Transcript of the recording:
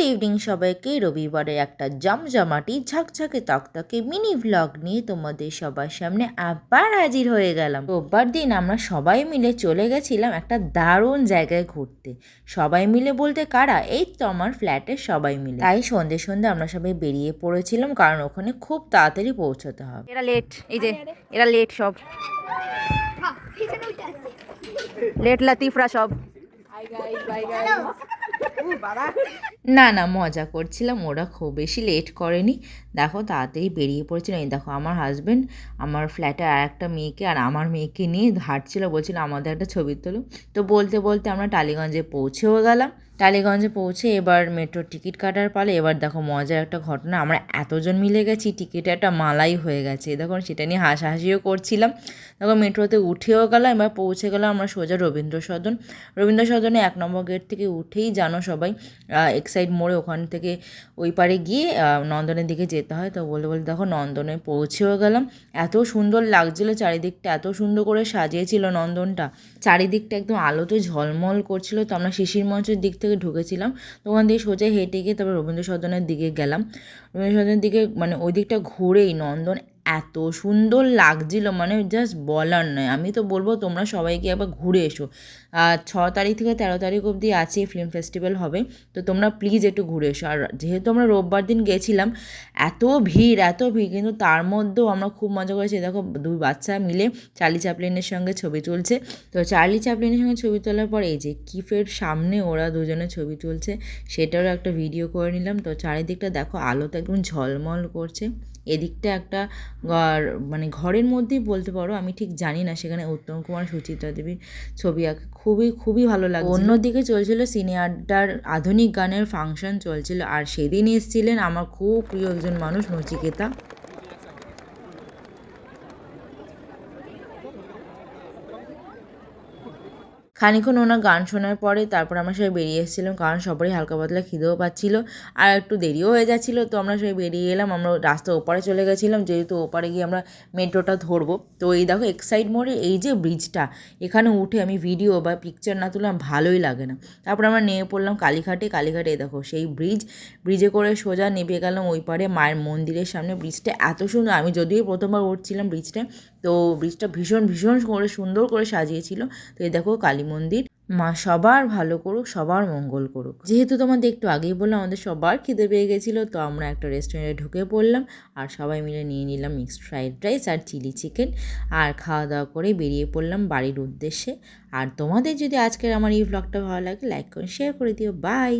Good evening সবাইকে। রবিবারে একটা জমজমাটি ঝকঝকে তকতকে মিনি ভ্লগ নিয়ে তোমাদের সবার সামনে আবার হাজির হয়ে গেলাম। রোববার দিন আমরা সবাই মিলে চলে গেছিলাম একটা দারুণ জায়গায় ঘুরতে। সবাই মিলে বলতে কারা? এই তো আমার ফ্ল্যাটের সবাই মিলে। তাই সন্ধে সন্ধে আমরা সবাই বেরিয়ে পড়েছিলাম কারণ ওখানে খুব তাড়াতাড়ি পৌঁছতে হবে। এরা লেট এই যে এরা লেট সব। লেট লাতিফরা সব। না না, মজা করছিলাম, ওরা খুব বেশি লেট করেনি। দেখো, তাড়াতাড়ি বেরিয়ে পড়েছিল। এই দেখো, আমার হাজব্যান্ড আমার ফ্ল্যাটে আর একটা মেয়েকে আর আমার মেয়েকে নিয়ে হাঁটছিল, বলছিল, আমাদের একটা ছবি তোলো। তো বলতে বলতে আমরা টালিগঞ্জে পৌঁছেও গেলাম। টালিগঞ্জে পৌঁছে এবার মেট্রোর টিকিট কাটার পালে। এবার দেখো, মজার একটা ঘটনা। আমরা এতজন মিলে গেছি টিকিটে একটা মালাই হয়ে গেছে। দেখুন সেটা নিয়ে হাসাহাসিও করছিলাম। দেখো মেট্রোতে উঠেও গেলাম। এবার পৌঁছে গেলাম আমরা সোজা রবীন্দ্র সদন রবীন্দ্র সদনে এক নম্বর গেট থেকে উঠেই জানো সবাই এক্সাইড মোড়ে ওখান থেকে ওই পারে গিয়ে নন্দনের দিকে যেতে হয়। তো বলতে বলতে দেখো নন্দনে পৌঁছেও গেলাম। এত সুন্দর লাগছিল চারিদিকটা, এত সুন্দর করে সাজিয়েছিল নন্দনটা। চারিদিকটা একদম আলোতে ঝলমল করছিল। তো আমরা শিশির মঞ্চের দিক থেকে ঢুকেছিলাম। তো ওখান দিয়ে সোজা হেঁটে গিয়ে তারপর রবীন্দ্র সদনের দিকে গেলাম। রবীন্দ্র সদনের দিকে মানে ওই দিকটা ঘুরেই নন্দন এত সুন্দর লাগছিল মানে জাস্ট বলার নয়। আমি তো বলব, তোমরা সবাইকে একবার ঘুরে এসো। আর ছ তারিখ থেকে তেরো তারিখ অবধি আছে ফিল্ম ফেস্টিভ্যাল হবে। তো তোমরা প্লিজ একটু ঘুরে এসো। আর যেহেতু আমরা রোববার দিন গেছিলাম, এত ভিড় এত ভিড়, কিন্তু তার মধ্যেও আমরা খুব মজা করেছি। দেখো, দুই বাচ্চা মিলে চার্লি চ্যাপলিনের সঙ্গে ছবি তুলছে। তো চার্লি চ্যাপলিনের সঙ্গে ছবি তোলার পর এই যে কিফের সামনে ওরা দুজনে ছবি তুলছে, সেটারও একটা ভিডিও করে নিলাম। তো চারিদিকটা দেখো, আলোতে একদম ঝলমল করছে। এদিকটা একটা ঘর- মানে ঘরের মধ্যেই বলতে পারো, আমি ঠিক জানি না, সেখানে উত্তম কুমার সুচিত্রা দেবীর ছবি আঁকে খুবই খুবই ভালো লাগে অন্যদিকে চলছিল সিনে আড্ডার আধুনিক গানের ফাংশন চলছিল, আর সেদিন এসছিলেন আমার খুব প্রিয় একজন মানুষ নচিকেতা। খানিক্ষণ ওনার গান শোনার পরে তারপর আমরা সবাই বেরিয়ে এসেছিলাম, কারণ সবারই হালকা পাতলা খিদেও পাচ্ছিল আর একটু দেরিও হয়ে যাচ্ছিল। তো আমরা সবাই বেরিয়ে এলাম, আমরা রাস্তা ওপারে চলে গেছিলাম, যেহেতু ওপারে গিয়ে আমরা মেট্রোটা ধরবো। তো এই দেখো এক্সাইড মোড়ে এই যে ব্রিজটা এখানে উঠে আমি ভিডিও বা পিকচার না তুললাম ভালোই লাগে না। তারপর আমরা নেমে পড়লাম কালীঘাটে কালীঘাটে দেখো সেই ব্রিজ ব্রিজে করে সোজা নেমে গেলাম ওই পারে মায়ের মন্দিরের সামনে। ব্রিজটা এত সুন্দর, আমি যদিও প্রথমবার উঠছিলাম ব্রিজটা তো ব্রিজটা ভীষণ ভীষণ করে, সুন্দর করে সাজিয়েছিল। তো এই দেখো কালী মন্দির। মা সবার ভালো করুক, সবার মঙ্গল করুক। যেহেতু তোমাদের একটু আগেই বললাম, আমাদের সবার খিদে পেয়ে গেছিল, তো আমরা একটা রেস্টুরেন্টে ঢুকে পড়লাম আর সবাই মিলে নিয়ে নিলাম মিক্সড ফ্রাইড রাইস আর চিলি চিকেন আর খাওয়া দাওয়া করে বেরিয়ে পড়লাম বাড়ির উদ্দেশ্যে। আর তোমাদের যদি আজকের আমার এই ব্লগটা ভালো লাগে লাইক করে শেয়ার করে দিও। বাই